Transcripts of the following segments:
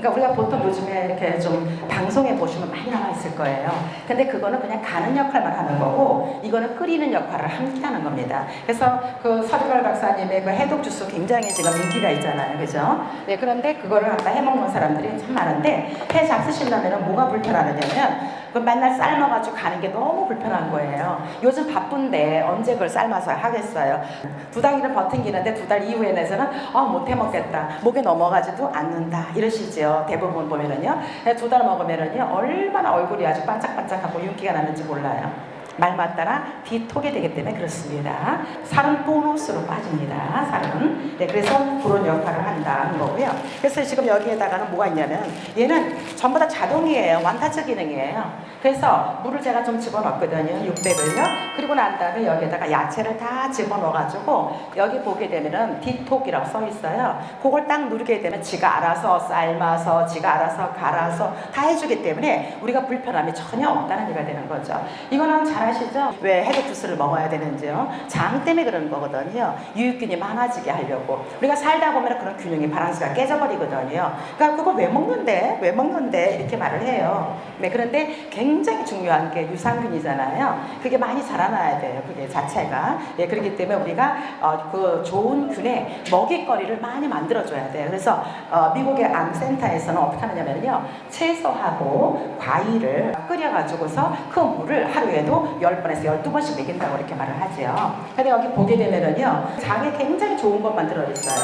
그러니까 우리가 보통 요즘에 이렇게 좀 방송에 보시면 많이 나와 있을 거예요. 근데 그거는 그냥 가는 역할만 하는 거고 이거는 끓이는 역할을 함께 하는 겁니다. 그래서 그 서주걸 박사님의 그 해독 주스 굉장히 지금 인기가 있잖아요. 그죠? 네, 그런데 그거를 갖다 해 먹는 사람들이 참 많은데 해 잡수시려면 뭐가 불편하냐면 그 맨날 삶아가지고 가는 게 너무 불편한 거예요. 요즘 바쁜데 언제 그걸 삶아서 하겠어요. 두 달이나 버팅기는데 두 달 이후에는 아, 못 해 먹겠다. 목에 넘어가지도 않는다. 이러시죠. 대부분 보면은요. 두 달 먹으면은요. 얼마나 얼굴이 아주 반짝반짝하고 윤기가 나는지 몰라요. 말 맞따라 뒤톡이 되기 때문에 그렇습니다. 살은 보너스로 빠집니다. 살은. 네, 그래서 그런 역할을 한다는 거고요. 그래서 지금 여기에다가는 뭐가 있냐면 얘는 전부 다 자동이에요. 완타처 기능이에요. 그래서 물을 제가 좀 집어넣거든요. 600을요. 그리고 난 다음에 여기에다가 야채를 다 집어넣어가지고 여기 보게 되면은 디톡이라고 써 있어요. 그걸 딱 누르게 되면 지가 알아서 삶아서 지가 알아서 갈아서 다 해주기 때문에 우리가 불편함이 전혀 없다는 얘기가 되는 거죠. 이거는 잘 아시죠? 왜 해독 주스를 먹어야 되는지요? 장 때문에 그런 거거든요. 유익균이 많아지게 하려고. 우리가 살다 보면 그런 균형이 바란스가 깨져버리거든요. 그러니까 그걸 왜 먹는데? 왜 먹는데? 이렇게 말을 해요. 네, 그런데 굉장히 중요한 게 유산균이잖아요. 그게 많이 자라나야 돼요. 그게 자체가. 예, 그렇기 때문에 우리가 어, 그 좋은 균의 먹이거리를 많이 만들어줘야 돼요. 그래서 어, 미국의 암센터에서는 어떻게 하느냐면요. 채소하고 과일을 끓여가지고서 그 물을 하루에도 10번에서 12번씩 먹인다고 이렇게 말을 하죠. 근데 여기 보게 되면은요. 장에 굉장히 좋은 것만 들어있어요.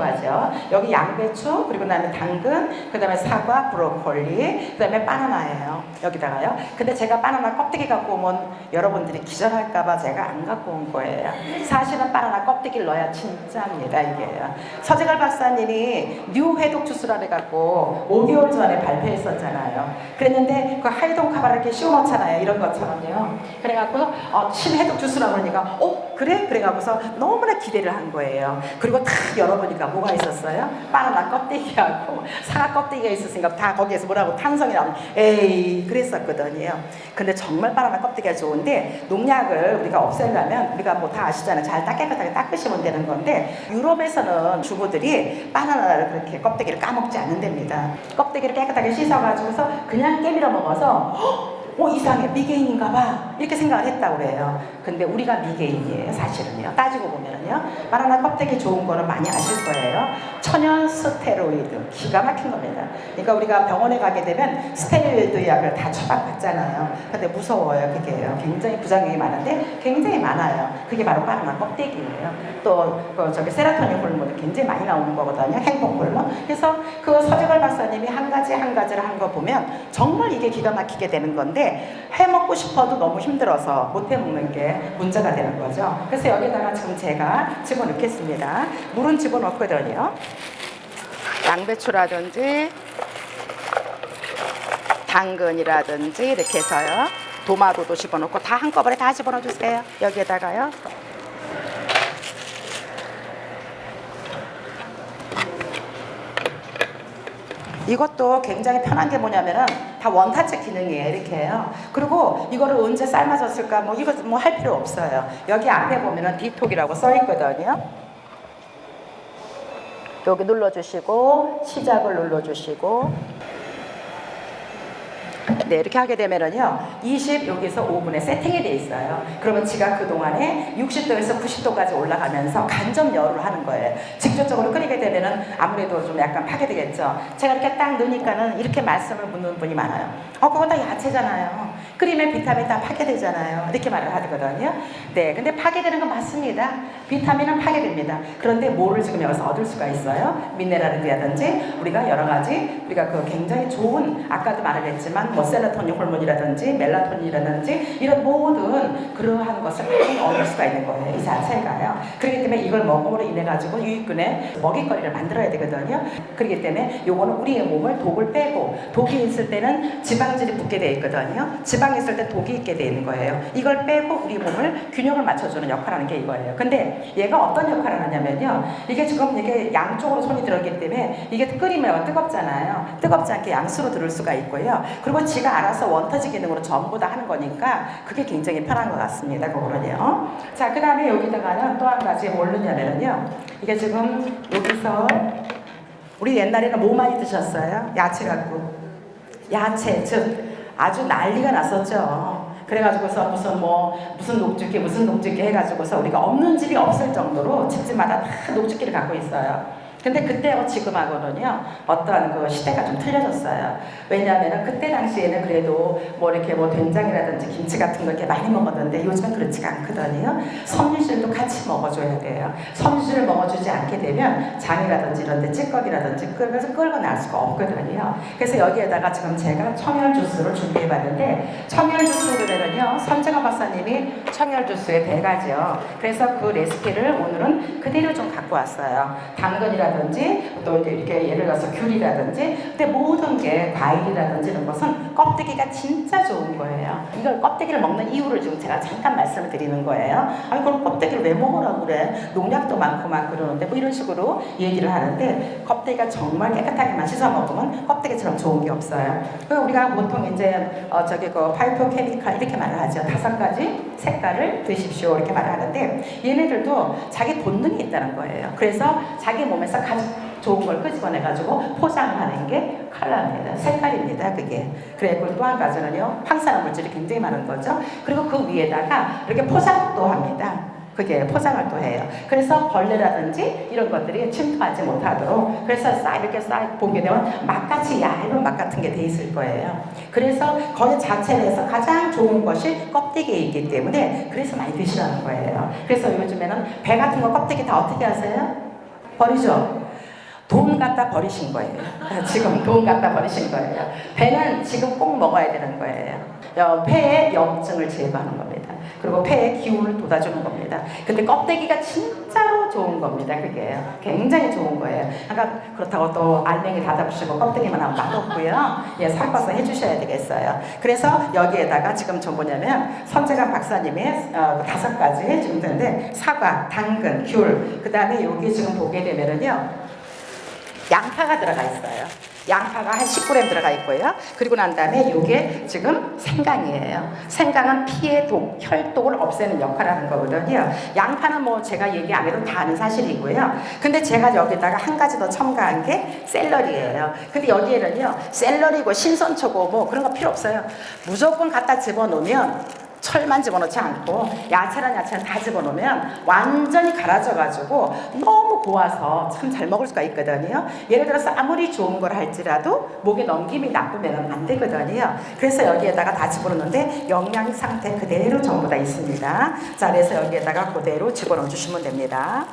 사채 이과죠. 여기 양배추, 그리고 그다음에 당근, 그 다음에 사과, 브로콜리, 그 다음에 바나나예요. 여기다가요. 근데 제가 바나나 껍데기 갖고 오면 여러분들이 기절할까봐 제가 안 갖고 온 거예요. 사실은 바나나 껍데기를 넣어야 진짜입니다, 이게요. 서재갈 박사님이 뉴 해독 주스라 해갖고 5개월 전에 발표했었잖아요. 그랬는데 그 하이동 카바를 이렇게 씌워 넣잖아요. 이런 것처럼요. 그래갖고 어, 신해독 주스라 그러니까 어 그래? 그래갖고서 너무나 기대를 한 거예요. 그리고 탁 열어보니까 뭐가 있었어요? 바나나 껍데기하고 사과 껍데기가 있었으니까 다 거기에서 뭐라고 탄성이 나오는 에이 그랬었거든요. 근데 정말 바나나 껍데기가 좋은데 농약을 우리가 없애려면 우리가 뭐 다 아시잖아요. 잘 딱 깨끗하게 닦으시면 되는 건데 유럽에서는 주부들이 바나나를 그렇게 껍데기를 까먹지 않는답니다. 껍데기를 깨끗하게 씻어가지고서 그냥 깨밀어 먹어서 헉! 어 이상해 미개인인가 봐. 이렇게 생각을 했다고 그래요. 근데 우리가 미개인이에요 사실은요. 따지고 보면은요 바나나 껍데기 좋은 거는 많이 아실 거예요. 천연 스테로이드. 기가 막힌 겁니다. 그러니까 우리가 병원에 가게 되면 스테로이드 약을 다 처방받잖아요. 근데 무서워요 그게요 굉장히 부작용이 많은데 굉장히 많아요. 그게 바로 바나나 껍데기예요. 또 그 저기 세라토닌 호르몬이 굉장히 많이 나오는 거거든요 행복 호르몬. 그래서 그 서재걸 박사님이 한 가지 한 가지를 한 거 보면 정말 이게 기가 막히게 되는 건데 해 먹고 싶어도 너무 힘들어서 못 해 먹는 게 문제가 되는 거죠. 그래서 여기다가 지금 제가 집어넣겠습니다. 물은 집어넣거든요. 양배추라든지 당근이라든지 이렇게 해서요. 도마도도 집어넣고 다 한꺼번에 다 집어넣어 주세요. 여기에다가요. 이것도 굉장히 편한 게 뭐냐면은 다 원타치 기능이에요 이렇게 해요. 그리고 이거를 언제 삶아졌을까 뭐 이거 뭐 할 필요 없어요. 여기 앞에 보면은 디톡이라고 써 있거든요. 여기 눌러주시고 시작을 눌러주시고 네, 이렇게 하게 되면은요, 20 여기서 5분에 세팅이 돼 있어요. 그러면 지가 그 동안에 60도에서 90도까지 올라가면서 간접 열을 하는 거예요. 직접적으로 끓이게 되면은 아무래도 좀 약간 파괴되겠죠. 제가 이렇게 딱 넣으니까는 이렇게 말씀을 묻는 분이 많아요. 어, 그거 다 야채잖아요. 끓이면 비타민 다 파괴되잖아요. 이렇게 말을 하거든요. 네, 근데 파괴되는 건 맞습니다. 비타민은 파괴됩니다. 그런데 뭐를 지금 여기서 얻을 수가 있어요? 미네랄이라든지 우리가 여러 가지 우리가 그 굉장히 좋은 아까도 말을 했지만 뭐 셀라토닌 호르몬이라든지 멜라토닌이라든지 이런 모든 그러한 것을 얻을 수가 있는 거예요. 이 자체가요. 그렇기 때문에 이걸 먹음으로 인해 가지고 유익균의 먹이거리를 만들어야 되거든요. 그렇기 때문에 요거는 우리의 몸을 독을 빼고 독이 있을 때는 지방질이 붙게 돼 있거든요. 지방이 있을 때 독이 있게 되는 거예요. 이걸 빼고 우리 몸을 균형을 맞춰주는 역할을 하는 게 이거예요. 근데 얘가 어떤 역할을 하냐면요. 이게 지금 이게 양쪽으로 손이 들어있기 때문에 이게 끓이면 뜨겁잖아요. 뜨겁지 않게 양수로 들을 수가 있고요. 그리고 지가 알아서 원터지 기능으로 전부 다 하는 거니까 그게 굉장히 편한 것 같습니다. 그거는요. 자, 그 다음에 여기다가는 또 한 가지 뭘 넣냐면요. 이게 지금 여기서 우리 옛날에는 뭐 많이 드셨어요? 야채 갖고. 야채, 즉 아주 난리가 났었죠. 그래가지고서 무슨 뭐 무슨 녹즙기 무슨 녹즙기 해가지고서 우리가 없는 집이 없을 정도로 집집마다 다 녹즙기를 갖고 있어요. 근데 그때하고 지금하고는요 어떠한 그 시대가 좀 틀려졌어요. 왜냐하면 그때 당시에는 그래도 뭐 이렇게 뭐 된장이라든지 김치 같은 거 이렇게 많이 먹었는데 요즘은 그렇지가 않거든요. 섬유질도 같이 먹어줘야 돼요. 섬유질을 먹어주지 않게 되면 장이라든지 이런 데 찌꺼기라든지 끌면서 끌고 나올 수가 없거든요. 그래서 여기에다가 지금 제가 청열 주스를 준비해 봤는데 청열 주스로는요 선정아 박사님이 청열 주스의 대가죠. 그래서 그 레시피를 오늘은 그대로 좀 갖고 왔어요. 당근이라 든지 또 이렇게 예를 들어서 귤이라든지 근데 모든 게 과일이라든지 이런 것은 껍데기가 진짜 좋은 거예요. 이걸 껍데기를 먹는 이유를 지금 제가 잠깐 말씀을 드리는 거예요. 아니 그럼 껍데기를 왜 먹으라고 그래? 농약도 많고 막 그러는데 뭐 이런 식으로 얘기를 하는데 껍데기가 정말 깨끗하게만 씻어 먹으면 껍데기처럼 좋은 게 없어요. 그 우리가 보통 이제 어 저기 그 파이토 케미칼 이렇게 말을 하죠. 다섯 가지 색깔을 드십시오 이렇게 말을 하는데 얘네들도 자기 본능이 있다는 거예요. 그래서 자기 몸에서 가장 좋은 걸 끄집어내가지고 포장하는 게 컬러입니다. 색깔입니다. 그게. 그리고 또 한 가지는요. 황산화 물질이 굉장히 많은 거죠. 그리고 그 위에다가 이렇게 포장도 합니다. 그게 포장을 또 해요. 그래서 벌레라든지 이런 것들이 침투하지 못하도록 그래서 싹 이렇게 싹 보게 되면 막같이 얇은 막 같은 게 돼 있을 거예요. 그래서 거기 자체에서 가장 좋은 것이 껍데기에 있기 때문에 그래서 많이 드시라는 거예요. 그래서 요즘에는 배 같은 거 껍데기 다 어떻게 하세요? 버리죠. 돈 갖다 버리신 거예요. 지금 돈 갖다 버리신 거예요. 배는 지금 꼭 먹어야 되는 거예요. 어, 폐의 염증을 제거하는 겁니다. 그리고 폐의 기운을 돋아주는 겁니다. 근데 껍데기가 진짜로 좋은 겁니다. 그게 굉장히 좋은 거예요. 그러니까 그렇다고 또 알맹이 닫아주시고 껍데기만 하면 맛없고요. 예, 섞어서 해주셔야 되겠어요. 그래서 여기에다가 지금 저 뭐냐면 선재관 박사님의 어, 다섯 가지 해준 텐데 사과, 당근, 귤, 그 다음에 여기 지금 보게 되면은요. 양파가 들어가 있어요. 양파가 한 10g 들어가 있고요. 그리고 난 다음에 이게 지금 생강이에요. 생강은 피의 독, 혈독을 없애는 역할을 하는 거거든요. 양파는 뭐 제가 얘기 안 해도 다 아는 사실이고요. 근데 제가 여기다가 한 가지 더 첨가한 게 샐러리예요. 근데 여기에는요, 샐러리고 신선초고 뭐 그런 거 필요 없어요. 무조건 갖다 집어넣으면 철만 집어넣지 않고 야채랑 야채는 다 집어넣으면 완전히 갈아져가지고 너무 고와서 참 잘 먹을 수가 있거든요. 예를 들어서 아무리 좋은 걸 할지라도 목에 넘김이 나쁘면 안 되거든요. 그래서 여기에다가 다 집어넣는데 영양 상태 그대로 전부 다 있습니다. 자, 그래서 여기에다가 그대로 집어넣어 주시면 됩니다.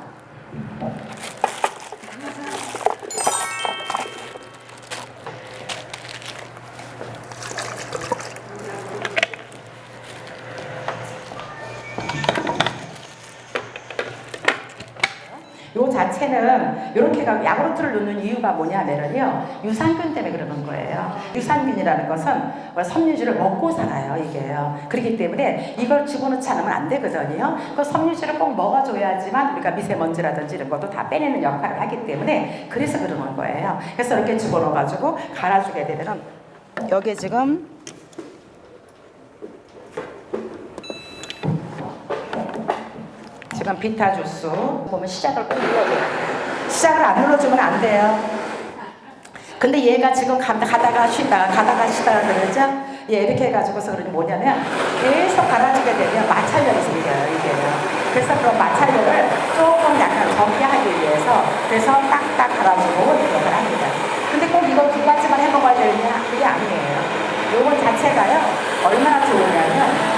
요 자체는 이렇게 가 야구르트를 넣는 이유가 뭐냐면요 유산균 때문에 그러는 거예요. 유산균이라는 것은 섬유질을 먹고 살아요 이게요. 그렇기 때문에 이걸 집어넣지 않으면 안 되거든요. 그 섬유질을 꼭 먹어줘야지만 우리가 미세먼지라든지 이런 것도 다 빼내는 역할을 하기 때문에 그래서 그러는 거예요. 그래서 이렇게 집어넣어가지고 갈아주게 되면은 여기 지금 지금 비타 주스 보면 시작을 꼭 눌러줘요. 시작을 안 눌러주면 안 돼요. 근데 얘가 지금 가- 가다가 쉬다가 가다가 쉬다가 그러죠? 얘 이렇게 해가지고서 그러니 뭐냐면 계속 갈아주게 되면 마찰력이 생겨요 이게요. 그래서 그런 마찰력을 조금 약간 정리하기 위해서 그래서 딱딱 갈아주고 이렇게 합니다. 근데 꼭 이거 두 가지만 해먹어야 되느냐? 그게 아니에요. 요거 자체가요 얼마나 좋으냐면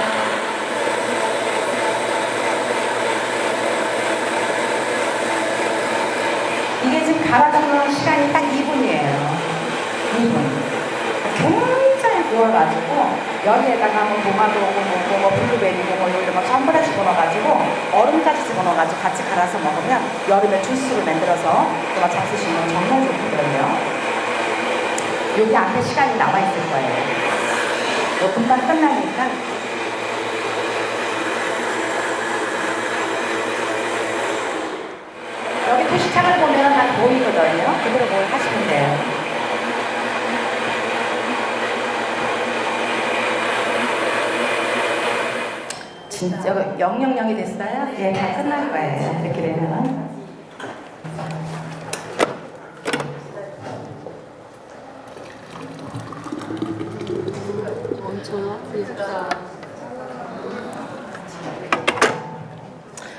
이게 지금 갈아주는 시간이 딱 2분이에요. 2분. 굉장히 구워가지고 여기에다가 뭐 도마도고 뭐고 뭐 블루베리고 뭐 이런 거 전부 다 집어넣어가지고 얼음까지 집어넣어가지고 같이 갈아서 먹으면 여름에 주스를 만들어서 또잘 쓰시면 정말 좋거든요. 여기 앞에 시간이 남아 있을 거예요. 뭐 금방 끝나니까 진짜 그 영영영이 됐어요? 예, 다 끝날 거예요. 이렇게 되면.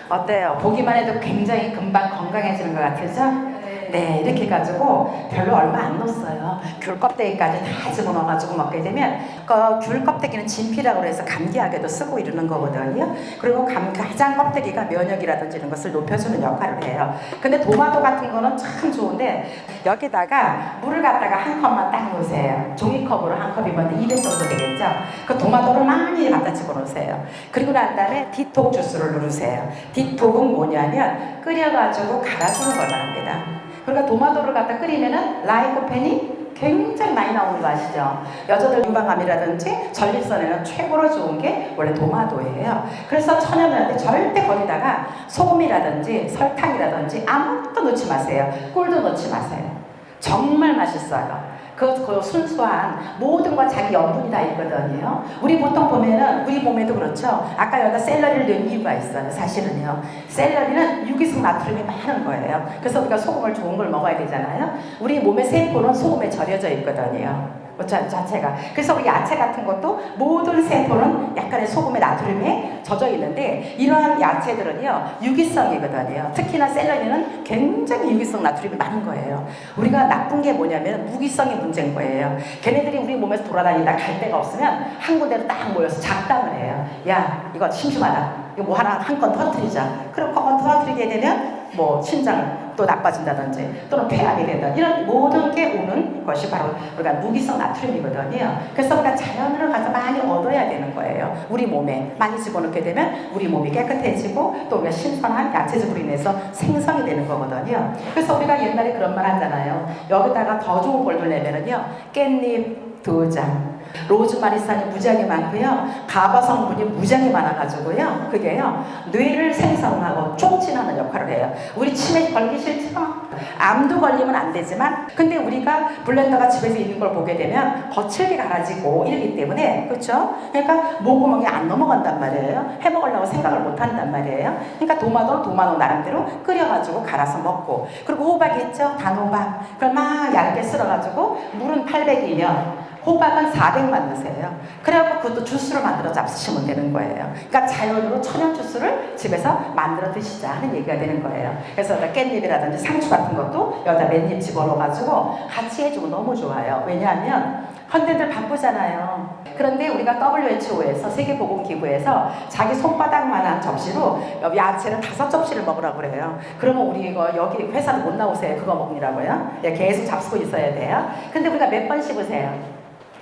어때요? 보기만 해도 굉장히 금방 건강해지는 것 같으죠? 네, 이렇게 해가지고 별로 얼마 안 넣었어요. 귤 껍데기까지 다 집어넣어가지고 먹게 되면 그귤 껍데기는 진피라고 해서 감기약에도 쓰고 이러는 거거든요. 그리고 감, 가장 껍데기가 면역이라든지 이런 것을 높여주는 역할을 해요. 근데 도마도 같은 거는 참 좋은데 여기다가 물을 갖다가 한 컵만 딱 넣으세요. 종이컵으로 한 컵이면 200 정도 되겠죠? 그 도마도를 많이 갖다 집어넣으세요. 그리고 난 다음에 디톡 주스를 누르세요. 디톡은 뭐냐면 끓여가지고 갈아주는 걸 말합니다. 그러니까 도마도를 갖다 끓이면은 라이코펜이 굉장히 많이 나오는 거 아시죠? 여자들 유방암이라든지 전립선에는 최고로 좋은 게 원래 도마도예요. 그래서 천연한테 절대 거기다가 소금이라든지 설탕이라든지 아무것도 넣지 마세요. 꿀도 넣지 마세요. 정말 맛있어요. 그, 그 순수한 모든 건 자기 염분이 다 있거든요. 우리 보통 보면은 우리 몸에도 그렇죠. 아까 여기다 샐러리를 넣은 이유가 있어요. 사실은요. 샐러리는 유기성 나트륨이 많은 거예요. 그래서 우리가 소금을 좋은 걸 먹어야 되잖아요. 우리 몸의 세포는 소금에 절여져 있거든요. 그 자- 자체가. 그래서 야채 같은 것도 모든 세포는 약간의 소금의 나트륨에 젖어 있는데 이러한 야채들은요 유기성이거든요. 특히나 샐러리는 굉장히 유기성 나트륨이 많은 거예요. 우리가 나쁜 게 뭐냐면 무기성이 문제인 거예요. 걔네들이 우리 몸에서 돌아다니다 갈 데가 없으면 한 군데로 딱 모여서 작당을 해요. 야 이거 심심하다. 이거 뭐 하나 한 건 터뜨리자. 그럼 그건 터뜨리게 되면 뭐 신장 또 나빠진다든지 또는 폐암이 된다 이런 모든 게 오는 것이 바로 우리가 무기성 나트륨이거든요. 그래서 우리가 자연을 가서 많이 얻어야 되는 거예요. 우리 몸에 많이 집어넣게 되면 우리 몸이 깨끗해지고 또 우리가 신선한 야채즙으로 인해서 생성이 되는 거거든요. 그래서 우리가 옛날에 그런 말 하잖아요. 여기다가 더 좋은 걸 넣으려면은요 깻잎 두 장. 로즈마리산이 무지하게 많고요. 가바 성분이 무지하게 많아가지고요. 그게요. 뇌를 생성하고 촉진하는 역할을 해요. 우리 치매 걸기 싫죠? 암도 걸리면 안 되지만 근데 우리가 블렌더가 집에서 있는 걸 보게 되면 거칠게 갈아지고 이러기 때문에 그렇죠? 그러니까 목구멍이 안 넘어간단 말이에요. 해먹으려고 생각을 못 한단 말이에요. 그러니까 도마도는 도마도 나름대로 끓여가지고 갈아서 먹고 그리고 호박이 있죠? 단호박 그걸 막 얇게 썰어가지고 물은 800이면 호박은 400만 넣으세요. 그래갖고 그것도 주스로 만들어 잡수시면 되는 거예요. 그러니까 자연으로 천연 주스를 집에서 만들어 드시자 하는 얘기가 되는 거예요. 그래서 깻잎이라든지 상추 같은 것도 여기다 맨잎 집어넣어가지고 같이 해주면 너무 좋아요. 왜냐하면 현대들 바쁘잖아요. 그런데 우리가 WHO에서 세계보건기구에서 자기 손바닥만한 접시로 야채를 다섯 접시를 먹으라고 그래요. 그러면 우리 이거 여기 회사도 못 나오세요. 그거 먹느라고요. 예, 계속 잡수고 있어야 돼요. 근데 우리가 몇 번 씹으세요?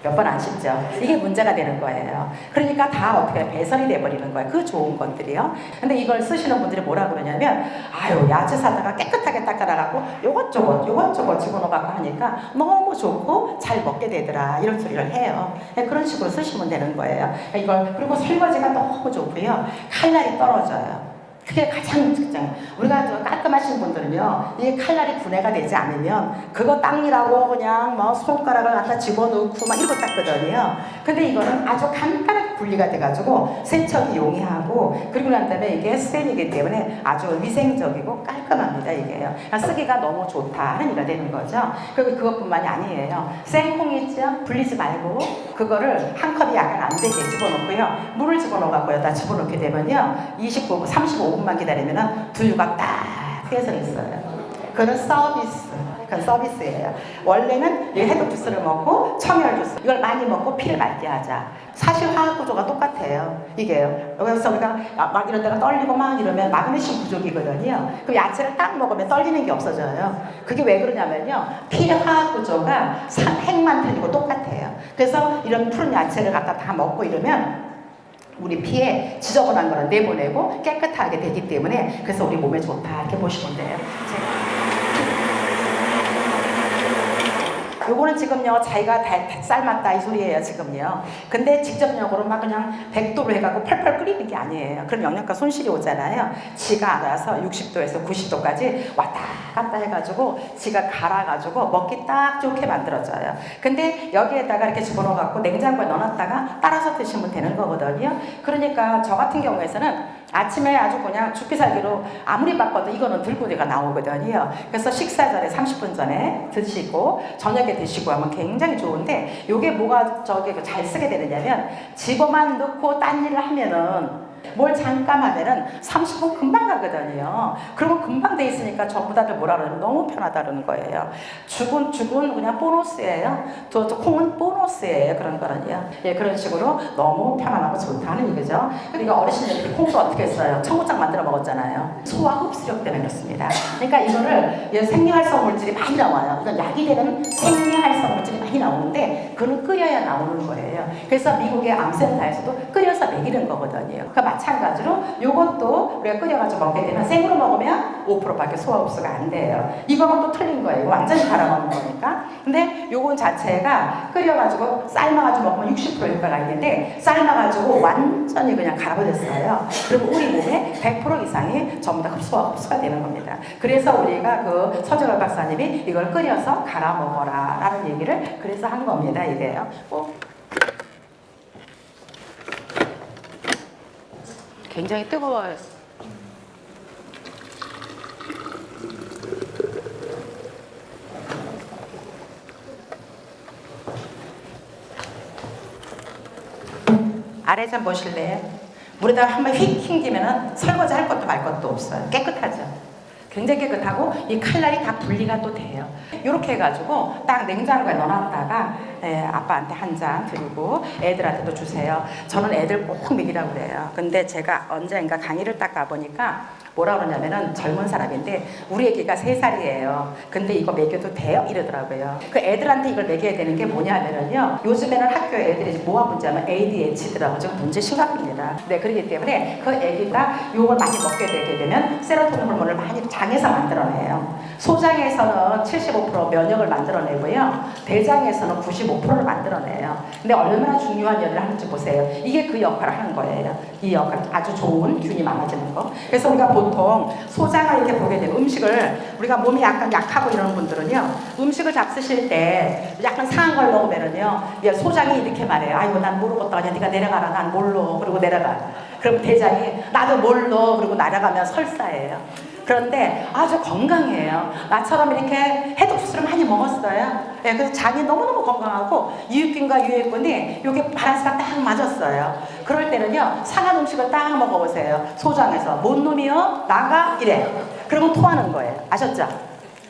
몇 번 안 씹죠. 이게 문제가 되는 거예요. 그러니까 다 어떻게 배설이 돼버리는 거예요. 그 좋은 것들이요. 근데 이걸 쓰시는 분들이 뭐라 그러냐면, 아유, 야채 사다가 깨끗하게 닦아놔갖고 요것저것, 요것저것 집어넣어갖고 하니까 너무 좋고 잘 먹게 되더라. 이런 소리를 해요. 네, 그런 식으로 쓰시면 되는 거예요. 이걸, 그리고 설거지가 너무 좋고요. 칼날이 떨어져요. 그게 가장 특장. 우리가 저 깔끔하신 분들은요, 이게 칼날이 분해가 되지 않으면 그거 닦느라고 그냥 뭐 손가락을 갖다 집어넣고 막 이러고 닦거든요. 근데 이거는 아주 간단하게 분리가 돼가지고 세척이 용이하고 그리고 난 다음에 이게 스텐이기 때문에 아주 위생적이고 깔끔합니다 이게요. 그러니까 쓰기가 너무 좋다 하는 얘기가 되는 거죠. 그리고 그것뿐만이 아니에요. 생콩 있죠? 불리지 말고 그거를 한 컵이 약간 안 되게 집어넣고요. 물을 집어넣어갖고 여기다 집어넣게 되면요. 29, 35 분만 기다리면 두유가 딱 떼서 있어요. 그건 서비스. 그건 서비스예요. 원래는 이 해독 주스를 먹고 청열 주스 이걸 많이 먹고 피를 맑게 하자. 사실 화학 구조가 똑같아요. 이게요. 여기서 우리가 막 이런 데가 떨리고 막 이러면 마그네슘 부족이거든요. 그럼 야채를 딱 먹으면 떨리는 게 없어져요. 그게 왜 그러냐면요. 피의 화학 구조가 산- 핵만 틀리고 똑같아요. 그래서 이런 푸른 야채를 갖다 다 먹고 이러면 우리 피에 지저분한 거는 내보내고 깨끗하게 되기 때문에 그래서 우리 몸에 좋다 이렇게 보시면 돼요. 제가 요거는 지금요 자기가 다, 다 삶았다 이 소리예요 지금요. 근데 직접적으로 막 그냥 100도로 해갖고 펄펄 끓이는 게 아니에요. 그럼 영양가 손실이 오잖아요. 지가 알아서 60도에서 90도까지 왔다 갔다 해가지고 지가 갈아가지고 먹기 딱 좋게 만들어져요. 근데 여기에다가 이렇게 집어넣어갖고 냉장고에 넣어놨다가 따라서 드시면 되는 거거든요. 그러니까 저 같은 경우에서는 아침에 아주 그냥 죽기 살기로 아무리 바빠도 이거는 들고 내가 나오거든요. 그래서 식사 전에 30분 전에 드시고 저녁에 드시고 하면 굉장히 좋은데 이게 뭐가 저게 그잘 쓰게 되느냐면 집어만 넣고 딴 일을 하면은 뭘 잠깐 하면은 30분 금방 가거든요. 그러면 금방 돼 있으니까 전부 다들 뭐라 그러면 너무 편하다는 거예요. 죽은 죽은 그냥 보너스예요. 또, 또 콩은 보너스예요. 그런 거는요. 예, 그런 식으로 너무 편안하고 좋다는 얘기죠. 그러니까 어르신들이 콩도 어떻게 했어요? 청국장 만들어 먹었잖아요. 소화 흡수력 때문에 그렇습니다. 그러니까 이거를 예, 생리활성 물질이 많이 나와요. 이건 약이 되는 생리활성 물질이 많이 나오는데 그는 끓여야 나오는 거예요. 그래서 미국의 암센터에서도 끓여서 먹이는 거거든요. 그러니까 마찬가지로 이것도 우리가 끓여가지고 먹게 되면 생으로 먹으면 5%밖에 소화 흡수가 안 돼요. 이거는 또 틀린 거예요. 완전히 갈아 먹는 거니까. 근데 요건 자체가 끓여가지고 삶아가지고 먹으면 60% 효과가 있는데 삶아가지고 완전히 그냥 갈아버렸어요. 그리고 우리 몸에 100% 이상이 전부 다 흡수와 흡수가 되는 겁니다. 그래서 우리가 그 서정열 박사님이 이걸 끓여서 갈아 먹어라 라는 얘기를 그래서 한 겁니다. 이게요. 어, 굉장히 뜨거워요. 아래 좀 보실래요? 물에다가 한번 휙 튕기면은 설거지 할 것도 말 것도 없어요. 깨끗하죠. 굉장히 깨끗하고 이 칼날이 다 분리가 또 돼요. 이렇게 해가지고 딱 냉장고에 넣어놨다가 예, 아빠한테 한 잔 드리고 애들한테도 주세요. 저는 애들 꼭 먹이라고 그래요. 근데 제가 언젠가 강의를 딱 가보니까 뭐라 그러냐면은 젊은 사람인데 우리 애기가 세살이에요 근데 이거 먹여도 돼요? 이러더라고요. 그 애들한테 이걸 먹여야 되는 게 뭐냐면은요. 요즘에는 학교에 애들이 뭐가 문제냐면 ADHD라고 지금 문제 심각합니다. 네, 그렇기 때문에 그 애기가 요걸 많이 먹게 되게 되면 세로토닌 호르몬을 많이 장에서 만들어내요. 소장에서는 75% 면역을 만들어내고요. 대장에서는 95%를 만들어내요. 근데 얼마나 중요한 일을 하는지 보세요. 이게 그 역할을 하는 거예요. 이 역할 아주 좋은 균이 많아지는 거. 그래서 우리가 보통 소장을 이렇게 보게 되면 음식을 우리가 몸이 약간 약하고 이런 분들은요. 음식을 잡수실 때 약간 상한 걸 먹으면은요. 야, 소장이 이렇게 말해요. 아이고 난 모르겠다. 그냥 네가 내려가라. 난 몰로. 그리고 내려가. 그럼 대장이 나도 몰로. 그리고 날아가면 설사예요. 그런데 아주 건강해요. 나처럼 이렇게 해독 수술을 많이 먹었어요. 예, 그래서 장이 너무너무 건강하고 유익균과 유해균이 이게 바란스가 딱 맞았어요. 그럴 때는요, 상한 음식을 딱 먹어보세요. 소장에서 뭔 놈이요? 나가 이래. 그러면 토하는 거예요. 아셨죠?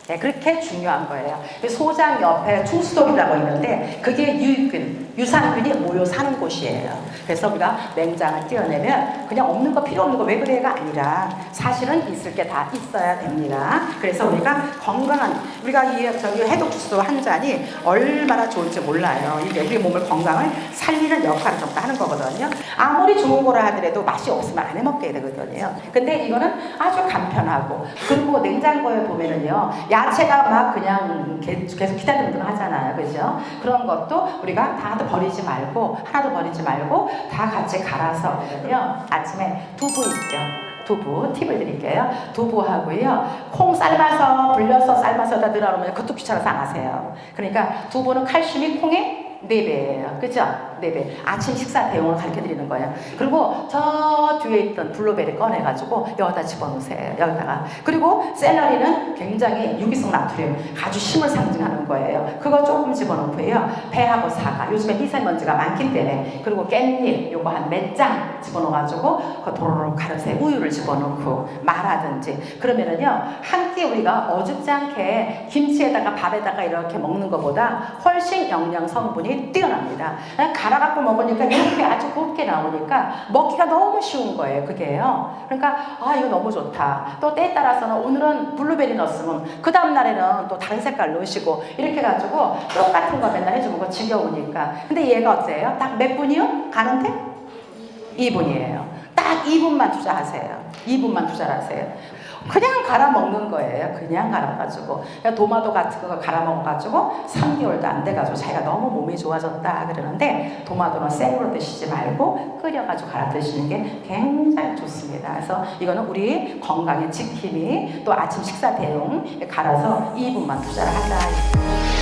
네, 그렇게 중요한 거예요. 소장 옆에 충수독이라고 있는데 그게 유익균, 유산균이 모여 사는 곳이에요. 그래서 우리가 냉장을 떼어내면 그냥 없는 거 필요 없는 거 왜 그래가 아니라 사실은 있을 게 다 있어야 됩니다. 그래서 우리가 건강한 우리가 이 저기 해독 주스 한 잔이 얼마나 좋을지 몰라요. 이게 우리 몸을 건강을 살리는 역할을 좀 하는 거거든요. 아무리 좋은 거라 하더라도 맛이 없으면 안 해 먹게 되거든요. 근데 이거는 아주 간편하고 그리고 냉장고에 보면은요. 야채가 막 그냥 계- 계속 기다리는 하잖아요. 그죠? 그런 것도 우리가 다 버리지 말고 하나도 버리지 말고 다 같이 갈아서 요 아침에 두부 있죠. 두부 팁을 드릴게요. 두부하고요. 콩 삶아서 불려서 삶아서 다 넣으라면 그것도 귀찮아서 안 하세요. 그러니까 두부는 칼슘이 콩에 4배예요. 그죠? 4배. 아침 식사 대용을 가르쳐 드리는 거예요. 그리고 저 뒤에 있던 블루베리 꺼내가지고 여기다 집어넣으세요. 여기다가. 그리고 샐러리는 굉장히 유기성 나트륨, 아주 힘을 상징하는 거예요. 그거 조금 집어넣고요. 배하고 사과. 요즘에 미세먼지가 많기 때문에. 그리고 깻잎, 요거 한 몇 장 집어넣어가지고 그 도로로 가르세요. 우유를 집어넣고 말하든지. 그러면은요, 한 끼 우리가 어줍지 않게 김치에다가 밥에다가 이렇게 먹는 것보다 훨씬 영양 성분이 뛰어납니다. 갈아갖고 먹으니까 이렇게 아주 곱게 나오니까 먹기가 너무 쉬운 거예요. 그게요. 그러니까 아 이거 너무 좋다. 또 때에 따라서는 오늘은 블루베리 넣었으면 그 다음 날에는 또 다른 색깔 넣으시고 이렇게 가지고 똑같은 거 맨날 해주면 그거 지겨우니까. 근데 얘가 어때요? 딱 몇 분이요? 가는데? 2분이에요. 딱 2분만 투자하세요. 2분만 투자를 하세요. 그냥 갈아 먹는 거예요. 그냥 갈아가지고. 그냥 도마도 같은 거 갈아 먹어가지고 3개월도 안 돼가지고 자기가 너무 몸이 좋아졌다 그러는데 도마도는 생으로 드시지 말고 끓여가지고 갈아 드시는 게 굉장히 좋습니다. 그래서 이거는 우리 건강의 지킴이 또 아침 식사 대용 갈아서 2분만 투자를 하자.